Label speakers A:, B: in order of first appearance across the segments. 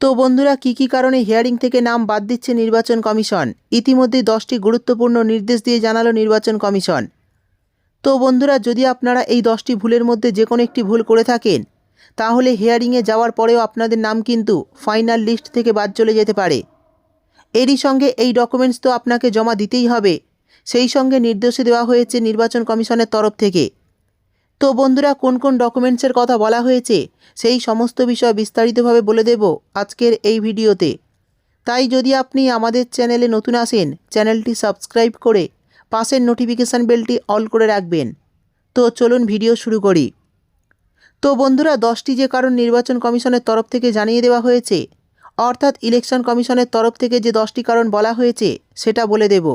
A: তো বন্ধুরা, কি কি কারণে হিয়ারিং থেকে নাম বাদ দিচ্ছে নির্বাচন কমিশন? ইতিমধ্যেই দশটি গুরুত্বপূর্ণ নির্দেশ দিয়ে জানালো নির্বাচন কমিশন। তো বন্ধুরা, যদি আপনারা এই দশটি ভুলের মধ্যে যে কোনো একটি ভুল করে থাকেন, তাহলে হিয়ারিংয়ে যাওয়ার পরেও আপনাদের নাম কিন্তু ফাইনাল লিস্ট থেকে বাদ চলে যেতে পারে। এরই সঙ্গে এই ডকুমেন্টস তো আপনাকে জমা দিতেই হবে। সেই সঙ্গে নির্দেশে দেওয়া হয়েছে নির্বাচন কমিশনের তরফ থেকে। তো বন্ধুরা কোন কোন ডকুমেন্টসের কথা বলা হয়েছে, সেই সমস্ত বিষয় বিস্তারিতভাবে বলে দেব আজকের এই ভিডিওতে। তাই যদি আপনি আমাদের চ্যানেলে নতুন আসেন, চ্যানেলটি সাবস্ক্রাইব করে পাশের নোটিফিকেশান বেলটি অল করে রাখবেন। তো চলুন ভিডিও শুরু করি। তো বন্ধুরা, দশটি যে কারণ নির্বাচন কমিশনের তরফ থেকে জানিয়ে দেওয়া হয়েছে, অর্থাৎ ইলেকশন কমিশনের তরফ থেকে যে দশটি কারণ বলা হয়েছে, সেটা বলে দেব।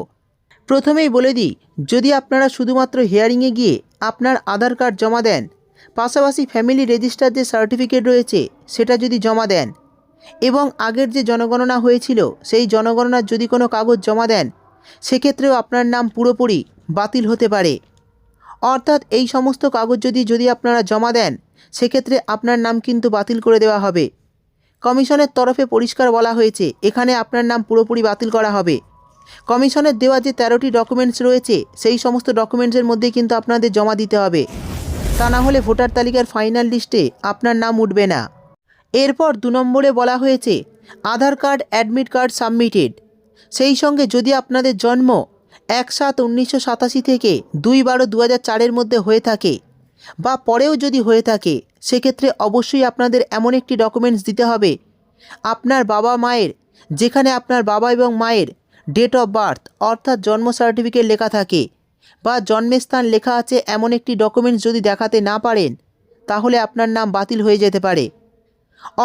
A: প্রথমেই বলে দিই, যদি আপনারা শুধুমাত্র হিয়ারিংয়ে গিয়ে আপনার আধার কার্ড জমা দেন। পাশাপাশি ফ্যামিলি রেজিস্টার যে সার্টিফিকেট রয়েছে, সেটা যদি জমা দেন। এবং আগের যে জনগণনা হয়েছিল, সেই জনগণনার যদি কোনো কাগজ জমা দেন, সেক্ষেত্রেও আপনার নাম পুরোপুরি বাতিল হতে পারে। অর্থাৎ এই সমস্ত কাগজ যদি যদি আপনারা জমা দেন, সেক্ষেত্রে আপনার নাম কিন্তু বাতিল করে দেওয়া হবে। কমিশনের তরফে পরিষ্কার বলা হয়েছে, এখানে আপনার নাম পুরোপুরি বাতিল করা হবে। কমিশনের দেওয়া যে তেরোটি ডকুমেন্টস রয়েছে, সেই সমস্ত ডকুমেন্টসের মধ্যে কিন্তু আপনাদের জমা দিতে হবে। তা না হলে ভোটার তালিকার ফাইনাল লিস্টে আপনার নাম উঠবে না। এরপর দু নম্বরে বলা হয়েছে, Aadhaar card admit card submitted সেই সঙ্গে যদি আপনাদের জন্ম এক সাত উনিশশো সাতাশি থেকে দুই বারো দু হাজার চারের মধ্যে হয়ে থাকে বা পরেও যদি হয়ে থাকে, সেক্ষেত্রে অবশ্যই আপনাদের এমন একটি ডকুমেন্টস দিতে হবে। আপনার বাবা মায়ের যেখানে আপনার বাবা এবং মায়ের ডেট অফ বার্থ অর্থাৎ জন্ম সার্টিফিকেট লেখা থাকে, বা জন্মস্থান লেখা আছে এমন একটি ডকুমেন্টস যদি দেখাতে না পারেন, তাহলে আপনার নাম বাতিল হয়ে যেতে পারে।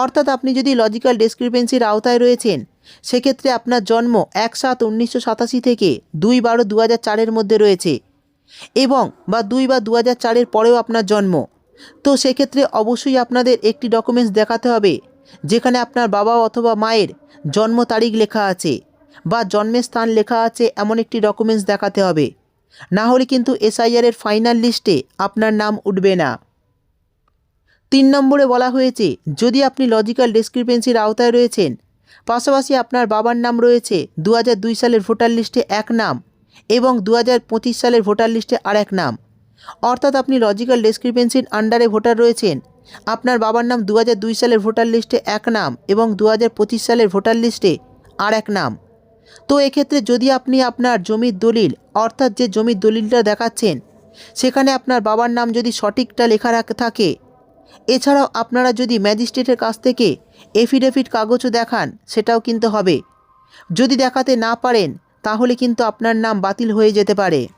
A: অর্থাৎ আপনি যদি লজিক্যাল ডিসক্রিপেন্সির আওতায় রয়েছেন, সেক্ষেত্রে আপনার জন্ম এক সাত উনিশশো সাতাশি থেকে দুই বারো দু হাজার চারের মধ্যে রয়েছে, এবং বা দুই বা দু হাজার চারের পরেও আপনার জন্ম। তো সেক্ষেত্রে অবশ্যই আপনাদের একটি ডকুমেন্টস দেখাতে হবে, যেখানে আপনার বাবা অথবা মায়ের জন্ম তারিখ লেখা আছে। বা জন্মের স্থান লেখা আছে, এমন একটি ডকুমেন্টস দেখাতে হবে। না হলে কিন্তু এসআইআরের ফাইনাল লিস্টে আপনার নাম উঠবে না। তিন নম্বরে বলা হয়েছে, যদি আপনি লজিক্যাল ডিসক্রিপেন্সির আওতায় রয়েছেন, পাশাপাশি আপনার বাবার নাম রয়েছে দু সালের ভোটার লিস্টে এক নাম এবং দু সালের ভোটার লিস্টে আর এক নাম। অর্থাৎ আপনি লজিক্যাল ডিসক্রিপেন্সির আন্ডারে ভোটার রয়েছেন, আপনার বাবার নাম দু সালের ভোটার লিস্টে এক নাম এবং দু সালের ভোটার লিস্টে আর এক নাম। তো এক্ষেত্রে যদি আপনি আপনার জমির দলিল, অর্থাৎ যে জমির দলিলটা দেখাচ্ছেন, সেখানে আপনার বাবার নাম যদি সঠিকটা লেখা থাকে, এছাড়াও আপনারা যদি ম্যাজিস্ট্রেটের কাছ থেকে এফিডেভিট কাগজও দেখান, সেটাও কিন্তু হবে। যদি দেখাতে না পারেন, তাহলে কিন্তু আপনার নাম বাতিল হয়ে যেতে পারে।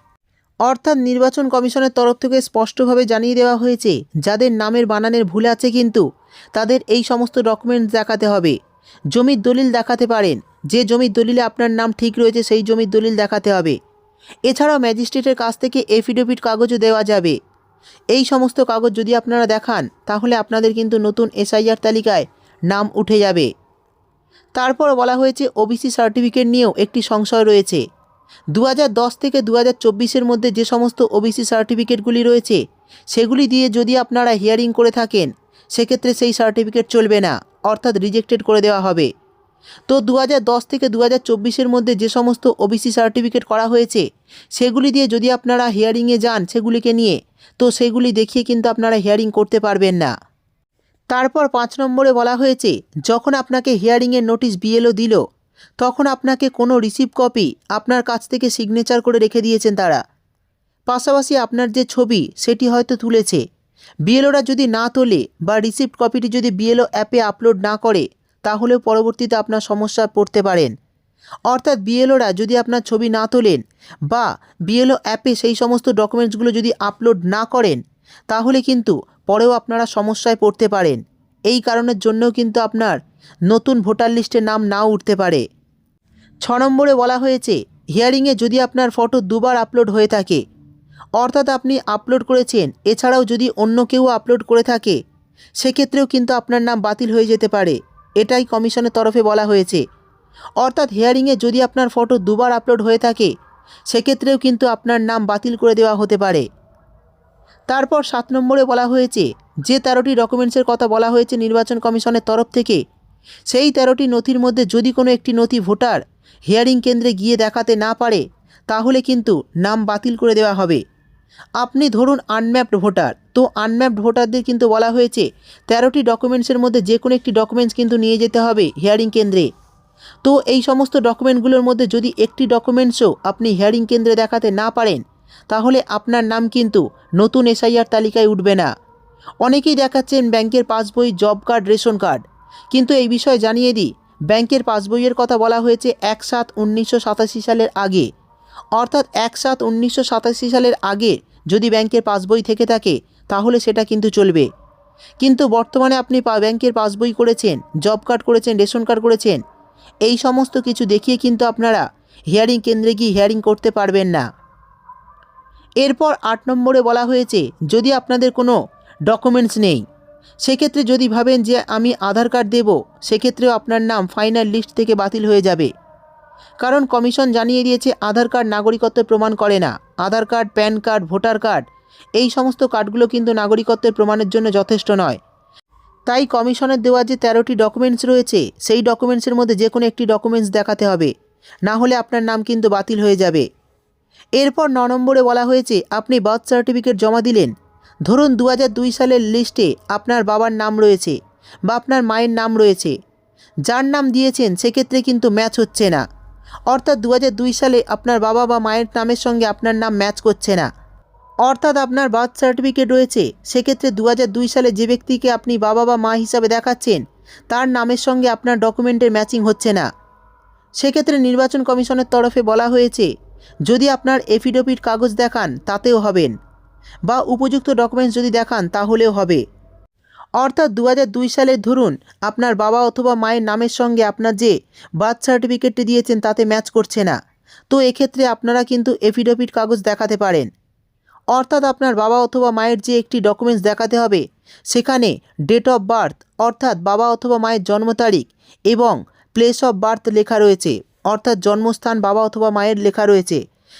A: অর্থাৎ নির্বাচন কমিশনের তরফ থেকে স্পষ্টভাবে জানিয়ে দেওয়া হয়েছে, যাদের নামের বানানের ভুল আছে কিন্তু, তাদের এই সমস্ত ডকুমেন্টস দেখাতে হবে। জমির দলিল দেখাতে পারেন। যে জমির দলিলে আপনার নাম ঠিক রয়েছে, সেই জমির দলিল দেখাতে হবে। এছাড়াও ম্যাজিস্ট্রেটের কাছ থেকে এফিডেভিট কাগজও দেওয়া যাবে। এই সমস্ত কাগজ যদি আপনারা দেখান, তাহলে আপনাদের কিন্তু নতুন এসআইআর তালিকায় নাম উঠে যাবে। তারপর বলা হয়েছে, ওবিসি সার্টিফিকেট নিয়েও একটি সংশয় রয়েছে। দু থেকে দু হাজার মধ্যে যে সমস্ত ওবিসি সার্টিফিকেটগুলি রয়েছে, সেগুলি দিয়ে যদি আপনারা হিয়ারিং করে থাকেন, সেক্ষেত্রে সেই সার্টিফিকেট চলবে না। অর্থাৎ রিজেক্টেড করে দেওয়া হবে। তো দু থেকে দু হাজার মধ্যে যে সমস্ত ওবিসি সার্টিফিকেট করা হয়েছে, সেগুলি দিয়ে যদি আপনারা হিয়ারিংয়ে যান, সেগুলিকে নিয়ে, তো সেগুলি দেখিয়ে কিন্তু আপনারা হিয়ারিং করতে পারবেন না। তারপর পাঁচ নম্বরে বলা হয়েছে, যখন আপনাকে হিয়ারিংয়ের নোটিশ বিএলও দিল, তখন আপনাকে কোনো রিসিভ কপি আপনার কাছ থেকে সিগনেচার করে রেখে দিয়েছেন তারা। পাশাপাশি আপনার যে ছবি, সেটি হয়তো তুলেছে। বিএলওরা যদি না তোলে বা রিসিপ্ট কপিটি যদি বিএলও অ্যাপে আপলোড না করে তাহলে পরবর্তীতে আপনার সমস্যায় পড়তে পারেন। অর্থাৎ বিএলওরা যদি আপনার ছবি না তোলেন বা বিএলও অ্যাপে সেই সমস্ত ডকুমেন্টসগুলো যদি আপলোড না করেন, তাহলে কিন্তু পরেও আপনারা সমস্যায় পড়তে পারেন। এই কারণের জন্যও কিন্তু আপনার নতুন ভোটার লিস্টে নাম নাও উঠতে পারে। ছ নম্বরে বলা হয়েছে হিয়ারিংয়ে যদি আপনার ফটো দুবার আপলোড হয়ে থাকে অর্থাৎ আপনি আপলোড করেছেন, এছাড়াও যদি অন্য কেউ আপলোড করে থাকে, সেক্ষেত্রেও কিন্তু আপনার নাম বাতিল হয়ে যেতে পারে। এটাই কমিশনের তরফে বলা হয়েছে। অর্থাৎ হিয়ারিংয়ে যদি আপনার ফটো দুবার আপলোড হয়ে থাকে, সেক্ষেত্রেও কিন্তু আপনার নাম বাতিল করে দেওয়া হতে পারে। তারপর সাত নম্বরে বলা হয়েছে, যে তেরোটি ডকুমেন্টসের কথা বলা হয়েছে নির্বাচন কমিশনের তরফ থেকে, সেই তেরোটি নথির মধ্যে যদি কোনো একটি নথি ভোটার হিয়ারিং কেন্দ্রে গিয়ে দেখাতে না পারে, তাহলে কিন্তু নাম বাতিল করে দেওয়া হবে। আপনি ধরুন আনম্যাপড ভোটার তো আনম্যাপড ভোটারদের কিন্তু বলা হয়েছে তেরোটি ডকুমেন্টসের মধ্যে যে কোনো একটি ডকুমেন্টস কিন্তু নিয়ে যেতে হবে হিয়ারিং কেন্দ্রে। তো এই সমস্ত ডকুমেন্টগুলোর মধ্যে যদি একটি ডকুমেন্টসও আপনি হিয়ারিং কেন্দ্রে দেখাতে না পারেন, তাহলে আপনার নাম কিন্তু নতুন এসআইআর তালিকায় উঠবে না। অনেকেই দেখাচ্ছেন ব্যাংকের passbook job card ration card কিন্তু এই বিষয়ে জানিয়ে দিই, ব্যাংকের পাসবইয়ের কথা বলা হয়েছে এক সাত উনিশশো সাতাশি সালের আগে। অর্থাৎ এক সাত উনিশশো সালের আগে যদি ব্যাংকের পাসবই থেকে থাকে, তাহলে সেটা কিন্তু চলবে। কিন্তু বর্তমানে আপনি ব্যাংকের পাসবই করেছেন, জব কার্ড করেছেন, রেশন কার্ড করেছেন, এই সমস্ত কিছু দেখিয়ে কিন্তু আপনারা হিয়ারিং কেন্দ্রে গিয়ে হিয়ারিং করতে পারবেন না। এরপর আট নম্বরে বলা হয়েছে, যদি আপনাদের কোনো ডকুমেন্টস নেই, সেক্ষেত্রে যদি ভাবেন যে আমি আধার কার্ড দেব, সেক্ষেত্রেও আপনার নাম ফাইনাল লিস্ট থেকে বাতিল হয়ে যাবে। কারণ কমিশন জানিয়ে দিয়েছে আধার কার্ড নাগরিকত্বের প্রমাণ করে না। Aadhaar card, PAN card, voter card, এই সমস্ত কার্ডগুলো কিন্তু নাগরিকত্বের প্রমাণের জন্য যথেষ্ট নয়। তাই কমিশনের দেওয়া যে তেরোটি ডকুমেন্টস রয়েছে, সেই ডকুমেন্টসের মধ্যে যে কোনো একটি ডকুমেন্টস দেখাতে হবে। না হলে আপনার নাম কিন্তু বাতিল হয়ে যাবে। এরপর ন নম্বরে বলা হয়েছে, আপনি বার্থ সার্টিফিকেট জমা দিলেন। ধরুন দু দুই সালের লিস্টে আপনার বাবার নাম রয়েছে বা আপনার মায়ের নাম রয়েছে। যার নাম দিয়েছেন, সেক্ষেত্রে কিন্তু ম্যাচ হচ্ছে না। অর্থাৎ দু সালে আপনার বাবা বা মায়ের নামের সঙ্গে আপনার নাম ম্যাচ করছে না। অর্থাৎ আপনার বার্থ সার্টিফিকেট রয়েছে, সেক্ষেত্রে দু সালে যে ব্যক্তিকে আপনি বাবা বা মা হিসাবে দেখাচ্ছেন, তার নামের সঙ্গে আপনার ডকুমেন্টের ম্যাচিং হচ্ছে না। সেক্ষেত্রে নির্বাচন কমিশনের তরফে বলা হয়েছে, যদি আপনার এফিডেভিট কাগজ দেখান, তাতেও হবেন। বা উপযুক্ত ডকুমেন্টস যদি দেখান, তাহলেও হবে। অর্থাৎ দু সালের ধরুন আপনার বাবা অথবা মায়ের নামের সঙ্গে আপনার যে বার্থ সার্টিফিকেটটি দিয়েছেন তাতে ম্যাচ করছে না। তো এক্ষেত্রে আপনারা কিন্তু এফিডেভিট কাগজ দেখাতে পারেন। অর্থাৎ আপনার বাবা অথবা মায়ের যে একটি ডকুমেন্টস দেখাতে হবে, সেখানে ডেট অফ বার্থ অর্থাৎ বাবা অথবা মায়ের জন্ম তারিখ এবং প্লেস অফ বার্থ লেখা রয়েছে, অর্থাৎ জন্মস্থান বাবা অথবা মায়ের লেখা রয়েছে।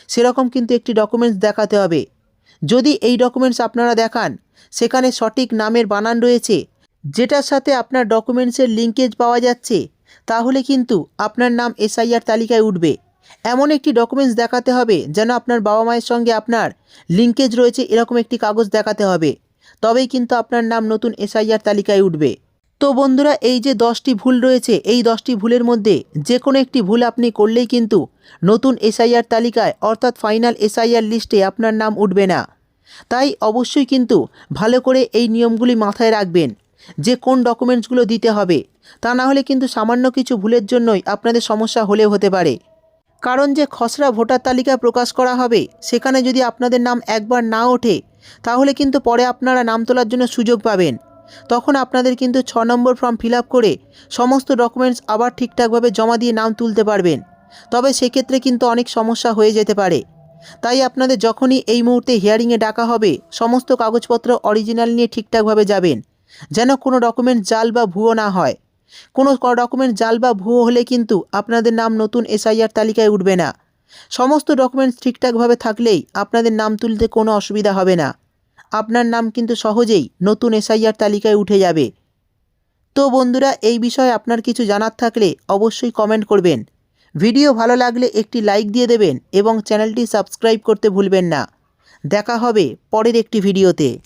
A: সেরকম কিন্তু একটি ডকুমেন্টস দেখাতে হবে। যদি এই ডকুমেন্টস আপনারা দেখান, সেখানে সঠিক নামের বানান রয়েছে, যেটার সাথে আপনার ডকুমেন্টসের লিঙ্কেজ পাওয়া যাচ্ছে, তাহলে কিন্তু আপনার নাম এসআইআর তালিকায় উঠবে। এমন একটি ডকুমেন্টস দেখাতে হবে যেন আপনার বাবা মায়ের সঙ্গে আপনার লিঙ্কেজ রয়েছে, এরকম একটি কাগজ দেখাতে হবে। তবেই কিন্তু আপনার নাম নতুন এসআইআর তালিকায় উঠবে। তো বন্ধুরা, এই যে দশটি ভুল রয়েছে, এই দশটি ভুলের মধ্যে যে কোনো একটি ভুল আপনি করলেই কিন্তু নতুন এসআইআর তালিকায়, অর্থাৎ ফাইনাল এসআইআর লিস্টে আপনার নাম উঠবে না। তাই অবশ্যই কিন্তু ভালো করে এই নিয়মগুলি মাথায় রাখবেন, যে কোন ডকুমেন্টসগুলো দিতে হবে। তা না হলে কিন্তু সামান্য কিছু ভুলের জন্যই আপনাদের সমস্যা হলেও হতে পারে। কারণ যে খসড়া ভোটার তালিকা প্রকাশ করা হবে, সেখানে যদি আপনাদের নাম একবার না ওঠে, তাহলে কিন্তু পরে আপনারা নাম তোলার জন্য সুযোগ পাবেন। তখন আপনাদের কিন্তু ছ নম্বর ফর্ম ফিল করে সমস্ত ডকুমেন্টস আবার ঠিকঠাকভাবে জমা দিয়ে নাম তুলতে পারবেন। তবে সেক্ষেত্রে কিন্তু অনেক সমস্যা হয়ে যেতে পারে। তাই আপনাদের যখনই এই মুহূর্তে হিয়ারিংয়ে ডাকা হবে, সমস্ত কাগজপত্র অরিজিনাল নিয়ে ঠিকঠাকভাবে যাবেন, যেন কোনো ডকুমেন্ট জাল বা ভুয়ো না হয়। কোনো ডকুমেন্ট জাল বা ভুয়ো হলে কিন্তু আপনাদের নাম নতুন এসআইআর তালিকায় উঠবে না। সমস্ত ডকুমেন্টস ঠিকঠাকভাবে থাকলেই আপনাদের নাম তুলতে কোনো অসুবিধা হবে না। আপনার নাম কিন্তু সহজেই নতুন এসআইআর তালিকায় উঠে যাবে। তো বন্ধুরা, এই বিষয়ে আপনার কিছু জানার থাকলে অবশ্যই কমেন্ট করবেন। ভিডিও ভালো লাগলে একটি লাইক দিয়ে দেবেন এবং চ্যানেলটি সাবস্ক্রাইব করতে ভুলবেন না। দেখা হবে পরের একটি ভিডিওতে।